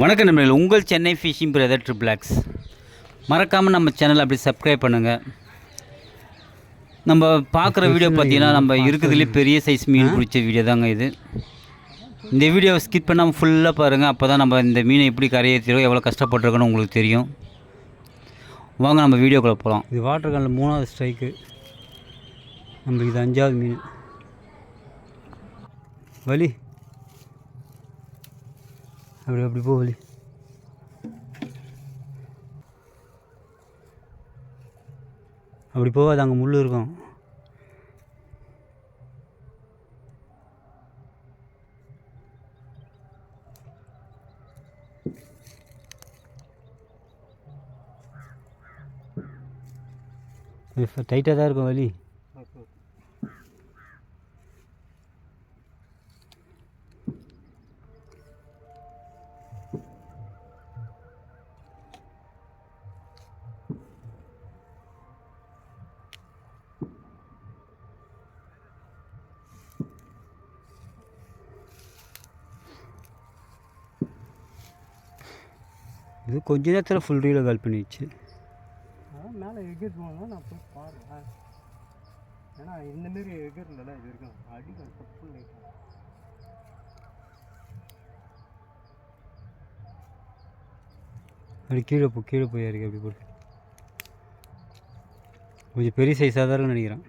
வணக்கம் நண்பர்கள் உங்கள் சென்னை ஃபிஷிங் பிரதர் ட்ரிபிளாக்ஸ் மறக்காமல் நம்ம சேனல் அப்படி சப்ஸ்கிரைப் பண்ணுங்கள் நம்ம பார்க்குற வீடியோ பார்த்தீங்கன்னா நம்ம இருக்கிறதுலே பெரிய சைஸ் மீன் பிடிச்ச வீடியோ தாங்க இது. இந்த வீடியோவை ஸ்கிப் பண்ணாமல் ஃபுல்லாக பாருங்கள் அப்போ தான் நம்ம இந்த மீனை எப்படி கரையேற்றிடும் எவ்வளோ கஷ்டப்பட்டிருக்கோன்னு உங்களுக்கு தெரியும். வாங்க நம்ம வீடியோக்குள்ளே போகலாம் இது வாட்டர் காலில் மூணாவது ஸ்ட்ரைக்கு நம்மளுக்கு இது அஞ்சாவது மீன். வலி. அப்படி அப்படி போ வலி. அப்படி போகாது அங்கே முள் இருக்கும். டைட்டாக தான் இருக்கும் வலி. இது கொஞ்ச நேரத்தில் ஃபுல் ரீல கால் பண்ணிடுச்சு. மேலே எகிருவாங்க நான் போய் பாடுறேன் ஏன்னா இந்தமாரி எகிர்ல இது இருக்கும் அடிக்கும் தப்பு லைட்டாக அப்படி கீழே போ கீழே போய் இறக்கி அப்படி போட்டு கொஞ்சம் பெரிய சைஸாக தான் நினைக்கிறேன்.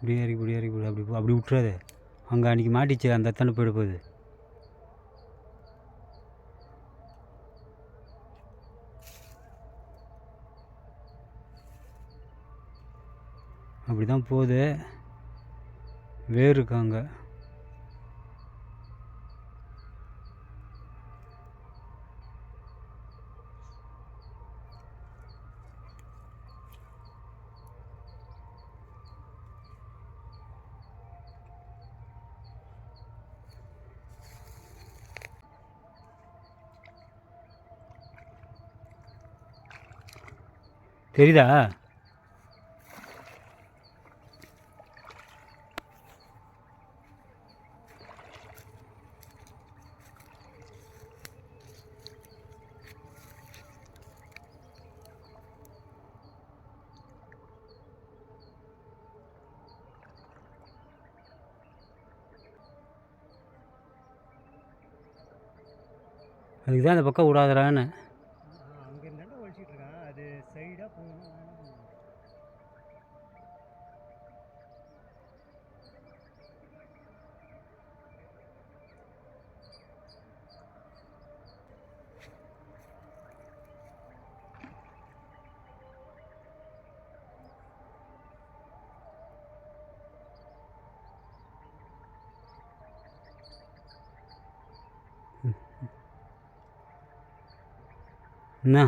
இப்படியே இறக்கி இப்படியே இறக்கி அப்படி போ- அப்படி விட்றாதே அங்கே அன்றைக்கி மாட்டிச்சு அந்த தானே போயிட போகுது. அப்படி தான் போகுது. வேர் இருக்காங்க தெரியுதா? அதுக்கு தான் அந்த பக்கம் விடாதரான்னு என்ன?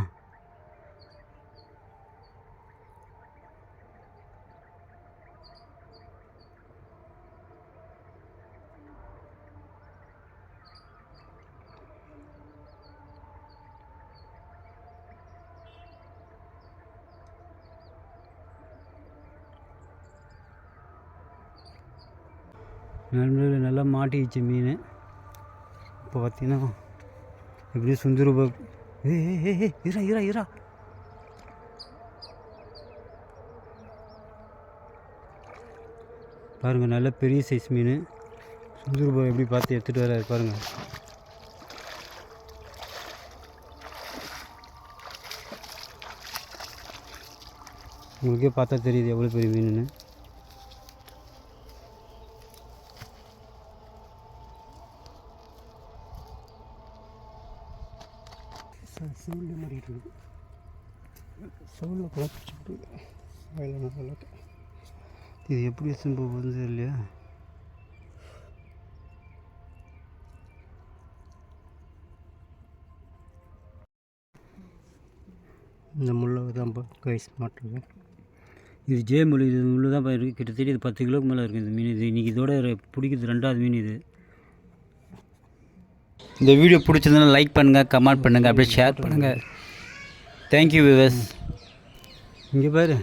நல்ல நல்லா மாட்டிக்கிச்சு மீன். இப்போ பார்த்தீங்கன்னா எப்படியும் சுந்தர ஏ ஏ ஏ இரா இரா இரா. பாருங்கள் நல்ல பெரிய சைஸ் மீன். சுந்தர எப்படி பார்த்து எடுத்துகிட்டு வராரு பாருங்கள் உங்களுக்கே பார்த்தா தெரியுது எவ்வளோ பெரிய மீனுன்னு. சவுண்டு மாதிரி இருக்குது சவுண்டில் குழப்பிச்சுட்டு அதில் நல்லா இது எப்படி எடுத்துன்னு போகுது இல்லையா இந்த முள்ளை தான் கைஸ் மாட்டுறது இது ஜே மொழி இது உள்ள தான் இருக்குது கிட்டத்தட்ட இது பத்து கிலோக்கு மேலே இருக்குது இந்த மீன். இது இன்றைக்கி இதோட பிடிக்கிறது ரெண்டாவது மீன் இது. இந்த வீடியோ பிடிச்சிருந்தா லைக் பண்ணுங்கள் கமெண்ட் பண்ணுங்கள் அப்படியே ஷேர் பண்ணுங்கள் தேங்க்யூ விவஸ் இங்கே பாரு.